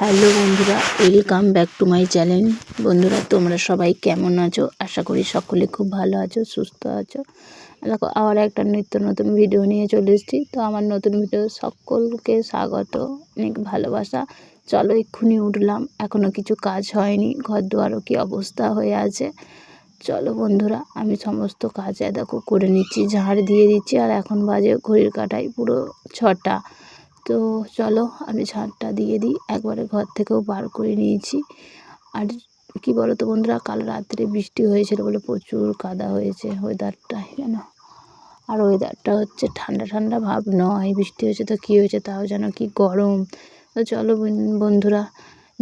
Hello বন্ধুরা welcome back to my channel বন্ধুরা, তোমরা সবাই কেমন আছো? আশা করি সকলে খুব ভালো আছো, সুস্থ আছো। দেখো, আবার একটা নিত্য নতুন ভিডিও নিয়ে চলে এসেছি। তো আমার নতুন ভিডিও সকলকে স্বাগত, অনেক ভালোবাসা। চলো, এক্ষুনি উঠলাম। এখনও কিছু কাজ হয়নি ঘর দুয়ারও কি অবস্থা হয়ে আছে। চলো বন্ধুরা, আমি সমস্ত কাজ, দেখো, করে নিচ্ছি, ঝাড় দিয়ে দিচ্ছি। আর এখন বাজে ঘড়ির কাটাই পুরো ছটা। তো চলো আমি ঝাঁটটা দিয়ে দিই। একবারে ঘর থেকেও বার করে নিয়েছি। আর কি বলো তো বন্ধুরা, কাল রাত্রে বৃষ্টি হয়েছিল বলে প্রচুর কাদা হয়েছে ওয়েদারটা যেন আর ওয়েদারটা হচ্ছে ঠান্ডা ঠান্ডা ভাব নয়। বৃষ্টি হয়েছে তো কী হয়েছে তাও যেন কি গরম। তো চলো বন্ধুরা,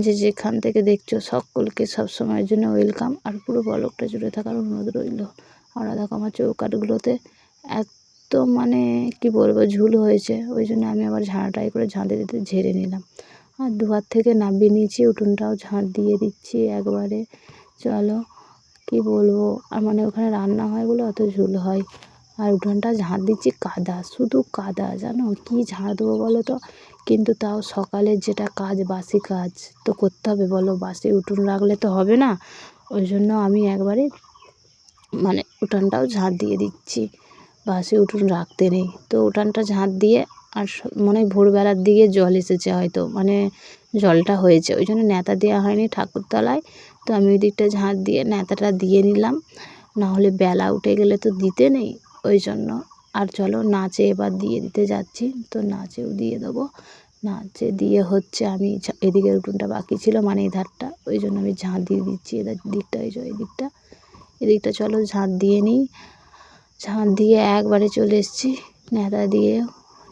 যে যেখান থেকে দেখছ সকলকে সবসময়ের জন্য ওয়েলকাম আর পুরো বলকটা জুড়ে থাকার অনুরোধ রইল। আর দেখো আমার চৌকাটগুলোতে এক তো মানে কি বলব, ঝুল হয়েছে। ওই জন্য আমি আবার ঝাঁটাই করে ঝাঁটে দিতে ঝেড়ে নিলাম। আর দুয়ার থেকে নামিয়ে নিয়েছি, উঠোনটাও ঝাঁট দিয়ে দিচ্ছি একবারে। চলো, কি বলব, আর মানে ওখানে রান্না হয় বলে অত ঝুল হয়। আর উঠোনটা ঝাঁট দিচ্ছি কাদা, শুধু কাদা, জানো? কি ঝাঁট দেবো বলো তো? কিন্তু তাও সকালের যেটা কাজ, বাসি কাজ, তো করতে হবে বলো? বাসি উঠোন রাখলে তো হবে না। ওই জন্য আমি একবারে মানে উঠোনটাও ঝাঁট দিয়ে দিচ্ছি। বাসে উঠোন রাখতে নেই। তো উঠানটা ঝাঁট দিয়ে আর মনে হয় ভোরবেলার দিকে জল এসেছে হয়তো মানে জলটা হয়েছে। ওই জন্য ন্যাতা দেওয়া হয়নি ঠাকুরতলায়। তো আমি ওই দিকটা ঝাঁট দিয়ে ন্যাতাটা দিয়ে নিলাম। নাহলে বেলা উঠে গেলে তো দিতে নেই ওই জন্য। আর চলো নাচে এবার দিয়ে দিতে যাচ্ছি। তো নাচেও দিয়ে দেবো। নাচে দিয়ে হচ্ছে আমি এদিকের উঠোনটা বাকি ছিল মানে এই ধারটা ওই জন্য আমি ঝাঁট দিয়ে দিচ্ছি এদের দিকটা, এই যে এই দিকটা। এদিকটা চলো ঝাঁট দিয়ে নিই। ঝাঁট দিয়ে একবারে চলে এসেছি। ন্যাতা দিয়ে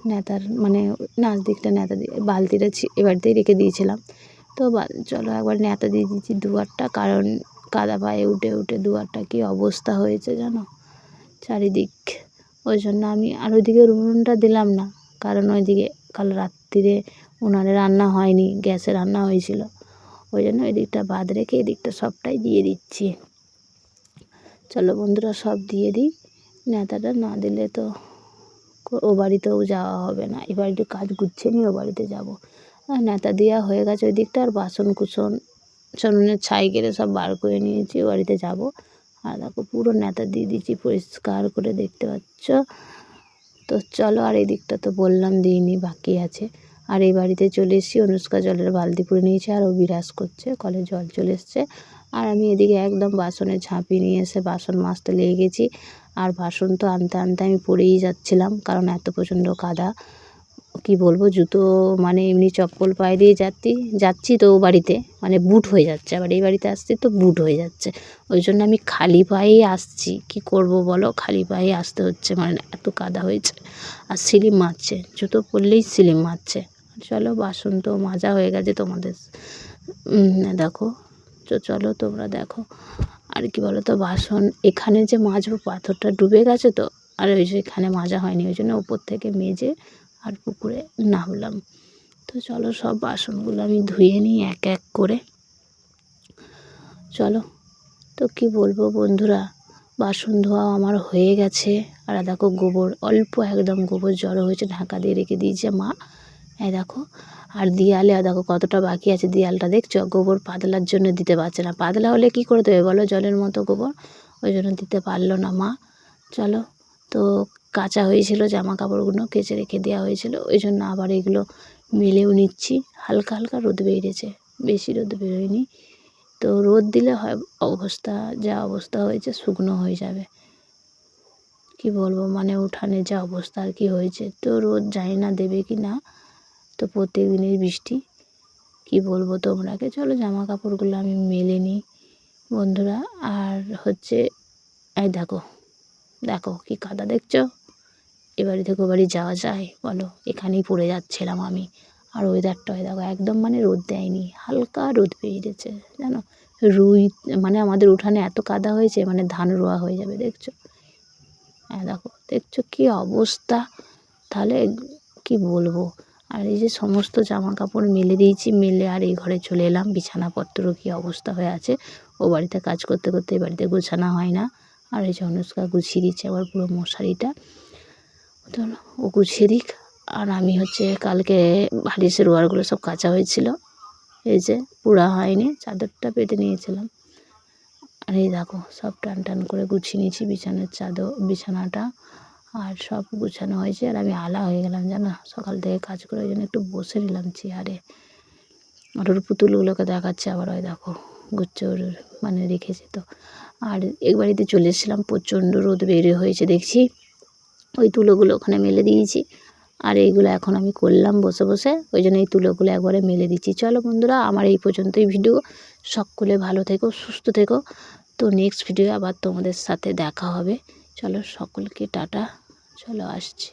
ন্যাতার মানে নাচ দিকটা ন্যাতা দিয়ে, বালতিটা এ বাড়িতেই রেখে দিয়েছিলাম। তো চলো একবার ন্যাতা দিয়ে দিচ্ছি দুয়ারটা, কারণ কাদা পায়ে উঠে উঠে দুয়ারটা কী অবস্থা হয়েছে জানো? চারিদিক। ওই জন্য আমি আর ওইদিকে উনুনটা দিলাম না, কারণ ওইদিকে কাল রাত্রিরে উনানে রান্না হয়নি, গ্যাসে রান্না হয়েছিল। ওই জন্য ওই দিকটা বাদ রেখে এদিকটা সবটাই দিয়ে দিচ্ছি। চলো বন্ধুরা সব দিয়ে দিই। নেতাটা না দিলে তো ও বাড়িতেও যাওয়া হবে না। এ বাড়িতে কাজ গুছিয়ে নিয়ে ও বাড়িতে যাব। নেতা দেওয়া হয়ে গেছে ওই দিকটা, আর বাসন কুসন সনুনের ছাই কেড়ে সব বার করে নিয়েছি, ও বাড়িতে যাব। আর দেখো পুরো নেতা দিয়ে দিচ্ছি পরিষ্কার করে দেখতে পাচ্ছ। তো চলো আর এই দিকটা তো বললাম, দিইনি, বাকি আছে। আর এই বাড়িতে চলে এসেছি, অনুষ্কা জলের বালতি পুরে নিয়েছে, আর ও বিরাজ করছে, কলে জল চলে এসছে। আর আমি এদিকে একদম বাসনে ঝাঁপিয়ে নিয়ে এসে বাসন মাজতে লেগে গেছি। আর বাসন তো আনতে আনতে আমি পড়েই যাচ্ছিলাম, কারণ এত প্রচণ্ড কাদা। কি বলব, জুতো মানে এমনি চপ্পল পায়ে দিয়ে যাচ্ছি যাচ্ছি তো বাড়িতে মানে বুট হয়ে যাচ্ছে। আবার এই বাড়িতে আসছি তো বুট হয়ে যাচ্ছে। ওই জন্য আমি খালি পায়েই আসছি। কি করব বলো, খালি পায়ে আসতে হচ্ছে মানে এত কাদা হয়েছে। আর সিলিম মারছে জুতো পরলেই সিলিম মারছে চলো, বাসন তো মাজা হয়ে গেছে তোমাদের। দেখো তো চলো তোমরা দেখো। আর কি বলো তো বাসন, এখানে যে মাজবো, পাথরটা ডুবে গেছে তো, আর ওই যে এখানে মাজা হয়নি, ওই জন্য ওপর থেকে মেজে আর পুকুরে নামলাম। তো চলো সব বাসনগুলো আমি ধুয়ে নিই এক এক করে। চলো, তো কি বলব বন্ধুরা, বাসন ধোয়া আমার হয়ে গেছে। আর দেখো গোবর, অল্প একদম গোবর জড়ো হয়েছে, ঢাকা দিয়ে রেখে দিয়েছে মা। হ্যাঁ দেখো আর দেয়ালে দেখো কতটা বাকি আছে। দেয়ালটা দেখছ? গোবর পাতলার জন্য দিতে পারছে না। পাতলা হলে কি করে দেবে বলো? জলের মতো গোবর। ওই জন্য দিতে পারল না মা। চলো। তো কাঁচা হয়েছিল জামা কাপড়গুলো কেচে রেখে দেওয়া হয়েছিল। ওই জন্য আবার এগুলো মেলেও নিচ্ছি। হালকা হালকা রোদ বেরিয়েছে। বেশি রোদ বেরোয়নি। তো রোদ দিলে হয় অবস্থা, যা অবস্থা হয়েছে শুকনো হয়ে যাবে। কি বলব? মানে উঠানে যা অবস্থা আর কি হয়েছে। তো রোদ যায় না দেবে কি না। তো প্রত্যেক দিনের বৃষ্টি। কি বলব তোমরাকে? চলো জামা কাপড়গুলো আমি মেলে নিই বন্ধুরা। আর হচ্ছে, এই দেখো দেখো কি কাদা দেখছ? এ বাড়ি থেকে বাড়ি যাওয়া যায়। বলো, এখানেই পড়ে যাচ্ছিলাম আমি। আর ওয়েদারটা হয়ে দেখো, একদম মানে রোদ দেয়নি, হালকা রোদ বেরিয়েছে, জানো? রুই মানে আমাদের উঠানে এত কাদা হয়েছে মানে ধান রোয়া হয়ে যাবে, দেখছ? হ্যাঁ দেখো, দেখছ কী অবস্থা? তাহলে কি বলব? আর এই যে সমস্ত জামা কাপড় মেলে দিয়েছি, মেলে আর এই ঘরে চলে এলাম। বিছানাপত্র কী অবস্থা হয়ে আছে? ও বাড়িতে কাজ করতে করতে এই বাড়িতে গোছানো হয় না। আর এই যে অনুষ্কা গুছিয়ে দিচ্ছে আবার পুরো মশারিটা। তো ও গুছিয়ে দিক। আর আমি হচ্ছে কালকে ভারিসের ওয়ারগুলো সব কাঁচা হয়েছিল। এই যে পুরা হয়নি, চাদরটা পেতে নিয়েছিলাম। আর এই দেখো সব টান টান করে গুছিয়ে নিয়েছি বিছানার চাদর, বিছানাটা। আর সব গুছানো হয়েছে আর আমি আলা হয়ে গেলাম, জানো? সকাল থেকে কাজ করে ওই জন্য একটু বসে নিলাম চেয়ারে। আর ওর পুতুলগুলোকে দেখাচ্ছে আবার ওই দেখো গুচ্ছ মানে রেখেছে তো। আর এক বাড়িতে চলে এসেছিলাম, প্রচণ্ড রোদ বেরিয়ে হয়েছে, দেখছি? ওই তুলোগুলো ওখানে মেলে দিয়েছি। আর এইগুলো এখন আমি করলাম বসে বসে, ওই জন্য এই তুলোগুলো একবারে মেলে দিচ্ছি। চলো বন্ধুরা, আমার এই পর্যন্তই ভিডিও। সকলে ভালো থেকো, সুস্থ থেকো। তো নেক্সট ভিডিও আবার তোমাদের সাথে দেখা হবে। চলো সকলকে টাটা। চলো আসছি।